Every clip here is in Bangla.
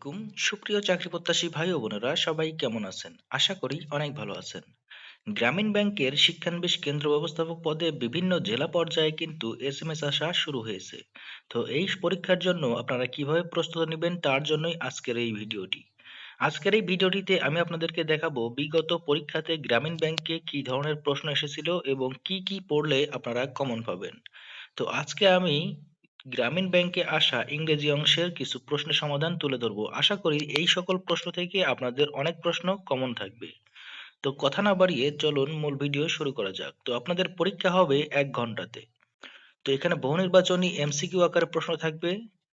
আলাইকুম। সুপ্রিয় চাকরি প্রত্যাশী ভাই ও বোনেরা, সবাই কেমন আছেন? আশা করি অনেক ভালো আছেন। গ্রামীণ ব্যাংকের শিক্ষানবিশ কেন্দ্র ব্যবস্থাপক পদে বিভিন্ন জেলা পর্যায়ে কিন্তু এস এম এস আসা শুরু হয়েছে। তো এই পরীক্ষার জন্য আপনারা কীভাবে প্রস্তুতি নেবেন তার জন্যই আজকের এই ভিডিওটি। আজকের এই ভিডিওটিতে আমি আপনাদেরকে দেখাবো বিগত পরীক্ষাতে গ্রামীণ ব্যাংকে কি ধরনের প্রশ্ন এসেছিল এবং কি কি পড়লে আপনারা কমন পাবেন। তো আজকে আমি গ্রামীণ ব্যাংকে আসা ইংরেজি অংশের কিছু প্রশ্নের সমাধান তুলে ধরবো। আশা করি এই সকল প্রশ্ন থেকে আপনাদের অনেক প্রশ্ন কমন থাকবে। তো কথা না বাড়িয়ে চলুন মূল ভিডিও শুরু করা যাক। তো আপনাদের পরীক্ষা হবে এক ঘন্টাতে। তো এখানে বহু নির্বাচনী এমসিকিউ আকারে প্রশ্ন থাকবে।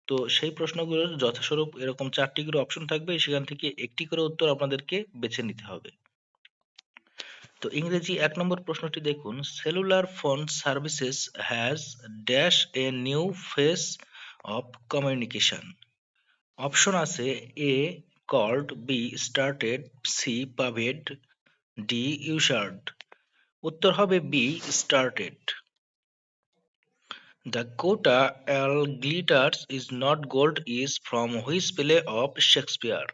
তো সেই প্রশ্নগুলোর যথাস্বরূপ এরকম চারটি করে অপশন থাকবে। সেখান থেকে একটি করে উত্তর আপনাদেরকে বেছে নিতে হবে। তো ইংরেজি এক নম্বর প্রশ্নটি দেখুন cellular phone services has dash a new phase of communication option আছে A called B started C paved D ushered উত্তর হবে B started the quote all glitters is not gold is from whose play of Shakespeare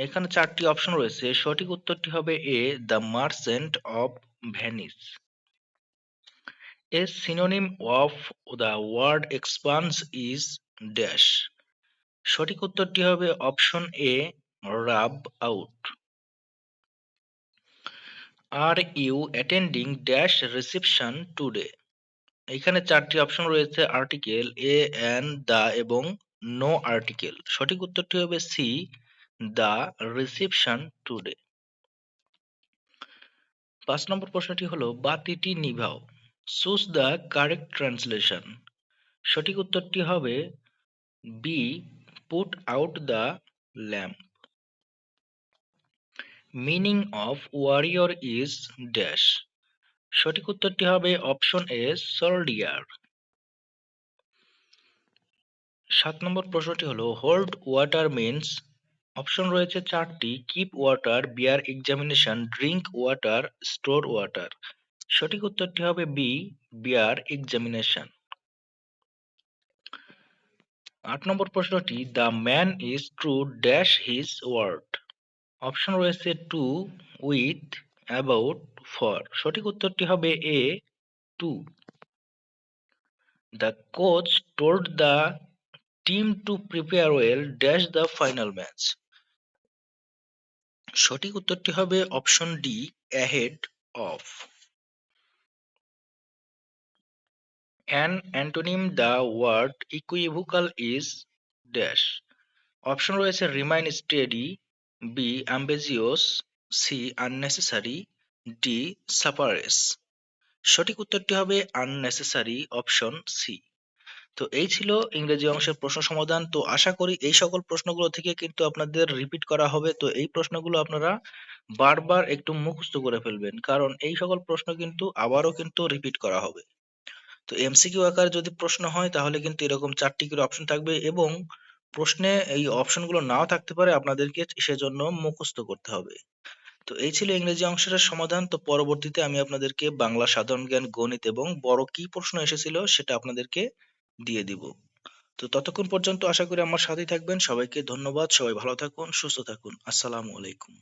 এখানে চারটি অপশন রয়েছে। সঠিক উত্তরটি হবে A the merchant of Venice a synonym of the word expanse is dash সঠিক উত্তরটি হবে option A rub out are you attending dash reception today এখানে চারটি অপশন রয়েছে আর্টিকেল এ এন দা এবং নো আর্টিকেল সঠিক উত্তরটি হবে সি দ্য রিসেপশন টুডে। পাঁচ নম্বর প্রশ্নটি হলো, বাতিটি নিভাও। চুজ দ্য কারেক্ট ট্রান্সলেশন সঠিক উত্তরটি হবে B put out the lamp meaning of warrior is dash সঠিক উত্তরটি হবে অপশন এ সোলডিয়ার সাত নম্বর প্রশ্নটি হলো হোল্ড ওয়াটার মিনস অপশন রয়েছে চারটি keep water bear examination drink water store water সঠিক উত্তরটি হবে বি বিয়ার এক্সামিনেশন আট নম্বর প্রশ্নটি the man is true dash his word option রয়েছে টু উইথ অ্যাবাউট ফর সঠিক উত্তরটি হবে A to the coach told the team to prepare well dash the final match সঠিক উত্তরটি হবে option D ahead of an antonym the word equivocal is dash option রয়েছে remain steady B ambiguous C unnecessary D suppress সঠিক উত্তরটি হবে আননেসেসারি অপশন সি তো এই ছিল ইংরেজি অংশের প্রশ্ন সমাধান। তো আশা করি এই সকল প্রশ্নগুলো থেকে কিন্তু আপনাদের রিপিট করা হবে। তো এই প্রশ্নগুলো আপনারা বারবার একটু মুখস্থ করে ফেলবেন। কারণ এই সকল প্রশ্ন কিন্তু আবারও কিন্তু রিপিট করা হবে। তো এমসিকিউ আকারে যদি প্রশ্ন হয়, তাহলে কিন্তু এরকম চারটি করে অপশন থাকবে এবং প্রশ্নে এই অপশনগুলো নাও থাকতে পারে, আপনাদেরকে সেজন্য মুখস্থ করতে হবে। তো এই ছিল ইংরেজি অংশের সমাধান। তো পরবর্তীতে আমি আপনাদেরকে বাংলা সাধারণ জ্ঞান, গণিত এবং বড় কি প্রশ্ন এসেছিল সেটা আপনাদেরকে দিয়ে দিব। তো ততক্ষণ পর্যন্ত আশা করি আমার সাথেই থাকবেন। সবাইকে ধন্যবাদ। সবাই ভালো থাকুন, সুস্থ থাকুন। আসসালামু আলাইকুম।